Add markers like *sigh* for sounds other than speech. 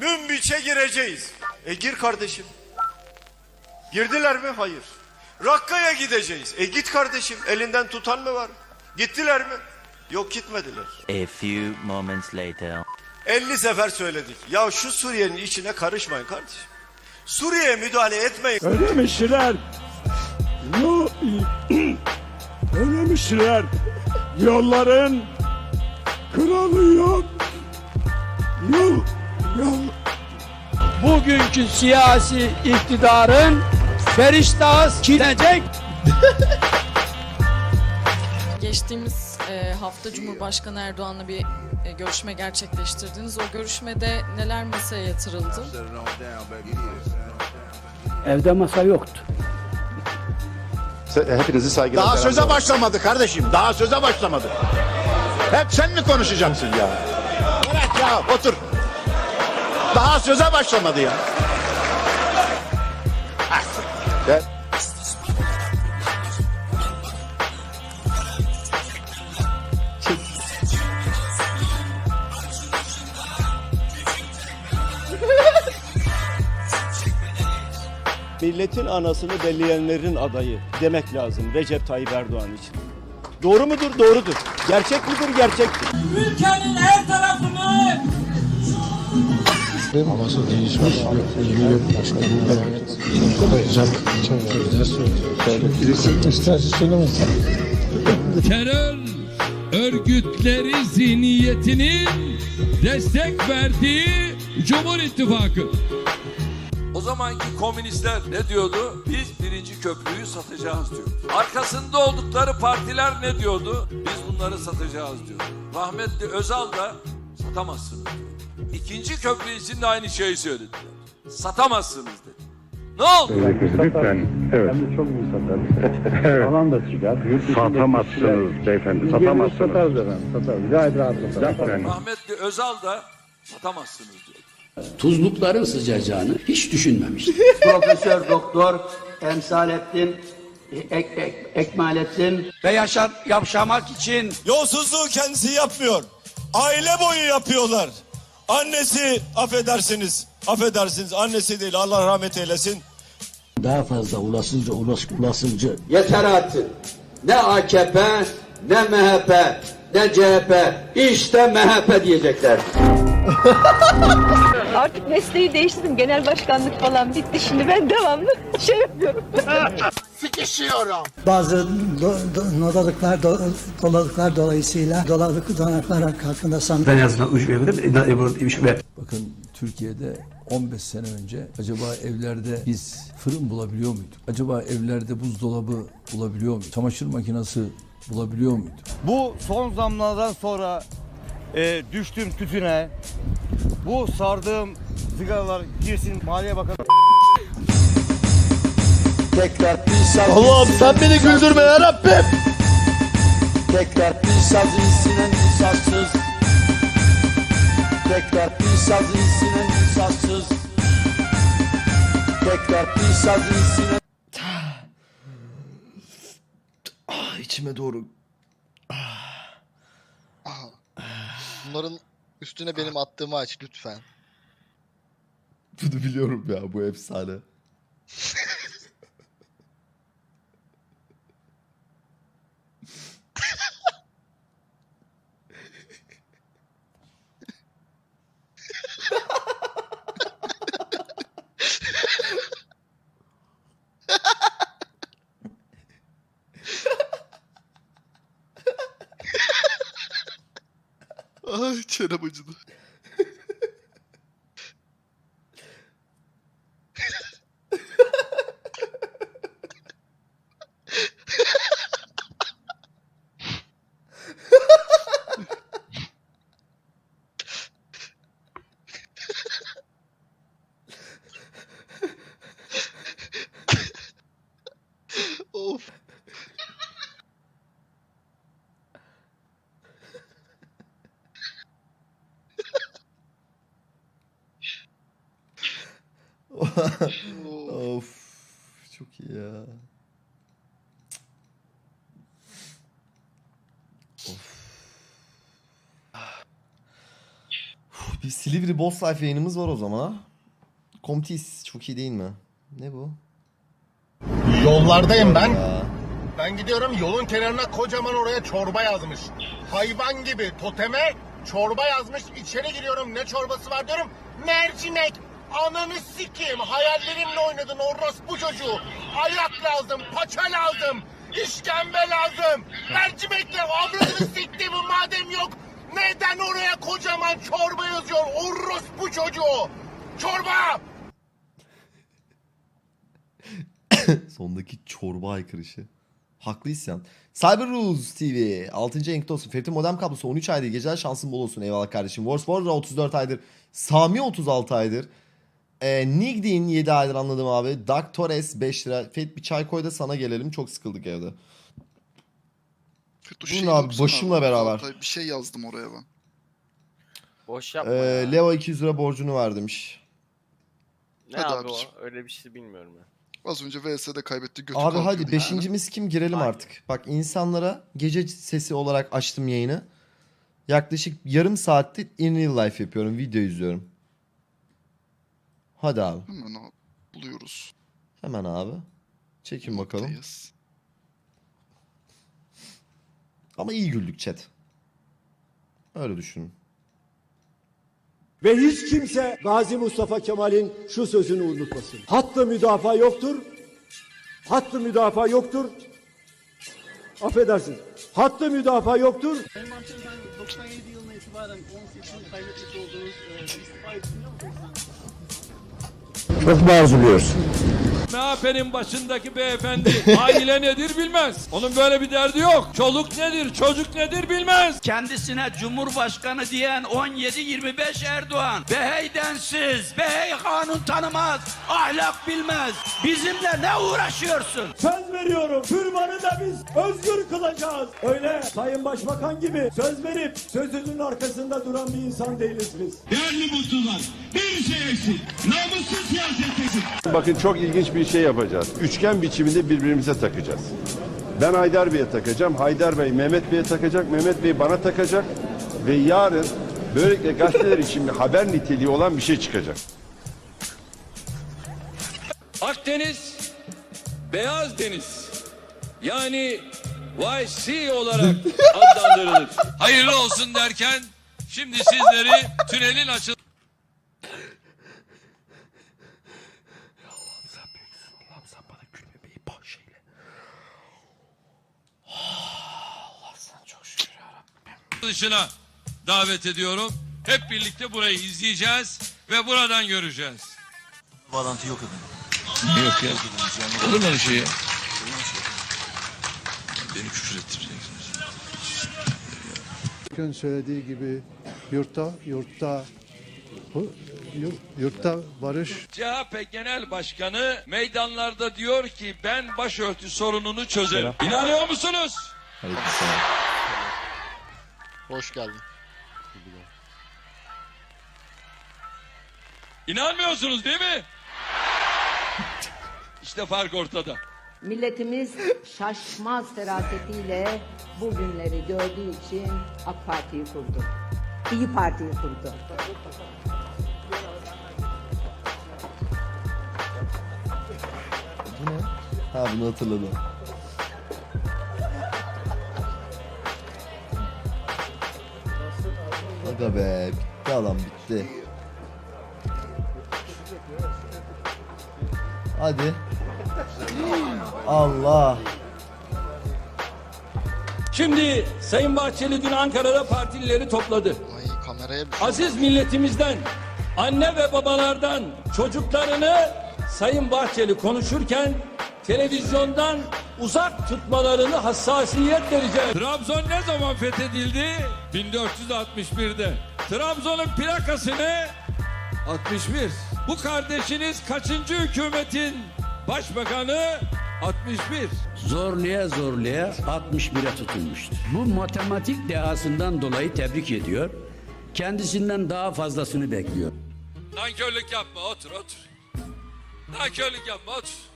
Münbiç'e gireceğiz. E gir kardeşim. Girdiler mi? Hayır. Rakka'ya gideceğiz. E git kardeşim. Elinden tutan mı var? Gittiler mi? Yok gitmediler. A few moments later. 50 sefer söyledik. Ya şu Suriye'nin içine karışmayın kardeşim. Suriye'ye müdahale etmeyin. Ödemişler. Yo, ödemişler. Yolların kralı yok. Yol. Bugünkü siyasi iktidarın feriştahı gidecek. *laughs* Geçtiğimiz e, hafta Cumhurbaşkanı Erdoğan'la bir e, görüşme gerçekleştirdiniz. O görüşmede neler masaya yatırıldı? Evde masa yoktu. Hepinizi saygıyla Daha söze başlamadı kardeşim. Daha söze başlamadı. Hep sen mi konuşacaksın ya? Bırak ya otur. Daha söze başlamadı ya. Gel. milletin anasını belleyenlerin adayı demek lazım Recep Tayyip Erdoğan için. Doğru mudur? Doğrudur. Gerçek midir? Gerçektir. Ülkenin her tarafını terör örgütleri zihniyetinin destek verdiği Cumhur İttifakı. O zamanki komünistler ne diyordu? Biz birinci köprüyü satacağız diyor. Arkasında oldukları partiler ne diyordu? Biz bunları satacağız diyor. Rahmetli Özal da satamazsınız diyor. İkinci köprü için de aynı şeyi söylediler. Satamazsınız dedi. Ne oldu? Lütfen. Evet. Hem de çok iyi satarız. Alan da çıkar. Satamazsınız beyefendi. Satamazsınız. Satarız efendim. Satarız. Gayet rahat satarız. Lütfen. Rahmetli Özal da satamazsınız diyor. tuzlukların sıcacağını hiç düşünmemiştim. *laughs* Profesör Doktor Emsalettin Ek, Ek, Ekmalettin Ve yaşar yaşamak için Yolsuzluğu kendisi yapmıyor. Aile boyu yapıyorlar. Annesi affedersiniz. Affedersiniz annesi değil Allah rahmet eylesin. daha fazla ulasızca ulas, ulasızcı yeter artık. Ne AKP ne MHP ne CHP işte MHP diyecekler. *laughs* Artık mesleği değiştirdim. Genel başkanlık falan bitti. Şimdi ben devamlı şey yapıyorum. *laughs* Bazı do, do, nodalıklar, do, dolalıklar dolayısıyla dolalık donaklar hakkında sanırım. en azından uç ve Bakın Türkiye'de 15 sene önce acaba evlerde biz fırın bulabiliyor muyduk? Acaba evlerde buzdolabı bulabiliyor muyduk? Çamaşır makinesi bulabiliyor muyduk? Bu son zamlardan sonra e, düştüğüm tütüne, bu sardığım sigaralar girsin Maliye Bakanı Tekrar bir saz Allah'ım sen beni güldürme ya Rabbim. Tekrar bir saz insinen insazsız. Tekrar bir saz insinen insazsız. Tekrar bir saz insinen Ah, içime doğru. Bunların üstüne benim attığımı aç lütfen. Bunu biliyorum ya bu efsane. *laughs* Ay çenem acıdı. of. Of. Çok iyi ya. Of. Bir Silivri Boss Life yayınımız var o zaman ha. Comtis çok iyi değil mi? Ne bu? Yollardayım ben. Ya. Ben gidiyorum yolun kenarına kocaman oraya çorba yazmış. Hayvan gibi toteme çorba yazmış. İçeri giriyorum ne çorbası var diyorum. Mercimek. Ananı sikeyim. Hayallerimle oynadın orospu çocuğu. Ayak lazım, paça lazım, işkembe lazım. Mercimekle avradını *laughs* siktiğimi madem yok. Neden oraya kocaman çorba yazıyor orospu çocuğu? Çorba! *coughs* Sondaki çorba aykırışı. Haklı isyan. Cyber Rules TV 6. renkte olsun. Ferit'in modem kablosu 13 aydır. Geceler şansın bol olsun. Eyvallah kardeşim. Wars Warrior 34 aydır. Sami 36 aydır. Ee, Nigdin 7 aydır anladım abi. Dark Torres 5 lira. Fet bir çay koy da sana gelelim. Çok sıkıldık evde. Kötü Bunun abi, başımla beraber. Bir şey yazdım oraya ben. Boş Ee, Leo 200 lira borcunu ver demiş. Ne Hadi abi abiciğim. o? Öyle bir şey bilmiyorum ben. Az önce VS'de kaybetti götü Abi kalkıyordu hadi yani. beşincimiz kim girelim Aynen. artık. Bak insanlara gece sesi olarak açtım yayını. Yaklaşık yarım saattir in real life yapıyorum. Video izliyorum. Hadi abi. Hemen abi buluyoruz. Hemen abi. Çekin bakalım. Noktayız. Ama iyi güldük chat. Öyle düşünün. Ve hiç kimse Gazi Mustafa Kemal'in şu sözünü unutmasın. Hattı müdafaa yoktur. Hattı müdafaa yoktur. Affedersin. Hattı müdafaa yoktur. Sayın Bahçeli ben 97 yılına itibaren 10 seçim kaybetmiş olduğunuz e, istifa etmiyor musunuz? Çok mu? MHP'nin başındaki beyefendi *laughs* aile nedir bilmez. Onun böyle bir derdi yok. Çoluk nedir, çocuk nedir bilmez. Kendisine Cumhurbaşkanı diyen 17-25 Erdoğan. Behey densiz, behey kanun tanımaz, ahlak bilmez. Bizimle ne uğraşıyorsun? Söz veriyorum. Türbanı da biz özgür kılacağız. Öyle Sayın Başbakan gibi söz verip sözünün arkasında duran bir insan değiliz biz. Değerli muhtarlar, bir şey eksik. Namussuz siyaset eksik. Bakın çok ilginç bir şey yapacağız. Üçgen biçiminde birbirimize takacağız. Ben Haydar Bey'e takacağım. Haydar Bey Mehmet Bey'e takacak. Mehmet Bey bana takacak. Ve yarın böylelikle gazeteler için bir haber niteliği olan bir şey çıkacak. Akdeniz, Beyaz Deniz. Yani YC olarak *laughs* adlandırılır. Hayırlı olsun derken şimdi sizleri tünelin açıl dışına davet ediyorum. Hep birlikte burayı izleyeceğiz ve buradan göreceğiz. Bağlantı yok efendim. Yok ya. Olur mu öyle şey ya? Beni küfür ettireceksiniz. Bugün söylediği gibi yurtta, yurtta, yurtta barış CHP Genel Başkanı meydanlarda diyor ki ben başörtü sorununu çözerim. İnanıyor musunuz? Aleykümselam. Hoş geldin. İnanmıyorsunuz değil mi? İşte fark ortada. Milletimiz şaşmaz ferasetiyle bu günleri gördüğü için AK Parti'yi kurdu. İyi Parti'yi kurdu. Bu ne? Ha bunu hatırladım. Aga be bitti adam bitti. Hadi. Allah. Şimdi Sayın Bahçeli dün Ankara'da partilileri topladı. Ay kameraya bir şey. Aziz milletimizden, anne ve babalardan çocuklarını Sayın Bahçeli konuşurken televizyondan uzak tutmalarını hassasiyet vereceğiz. Trabzon ne zaman fethedildi? 1461'de. Trabzon'un plakasını 61. Bu kardeşiniz kaçıncı hükümetin başbakanı? 61. Zorluya zorluya 61'e tutulmuştur. Bu matematik dehasından dolayı tebrik ediyor. Kendisinden daha fazlasını bekliyor. Nankörlük yapma otur otur. Nankörlük yapma otur.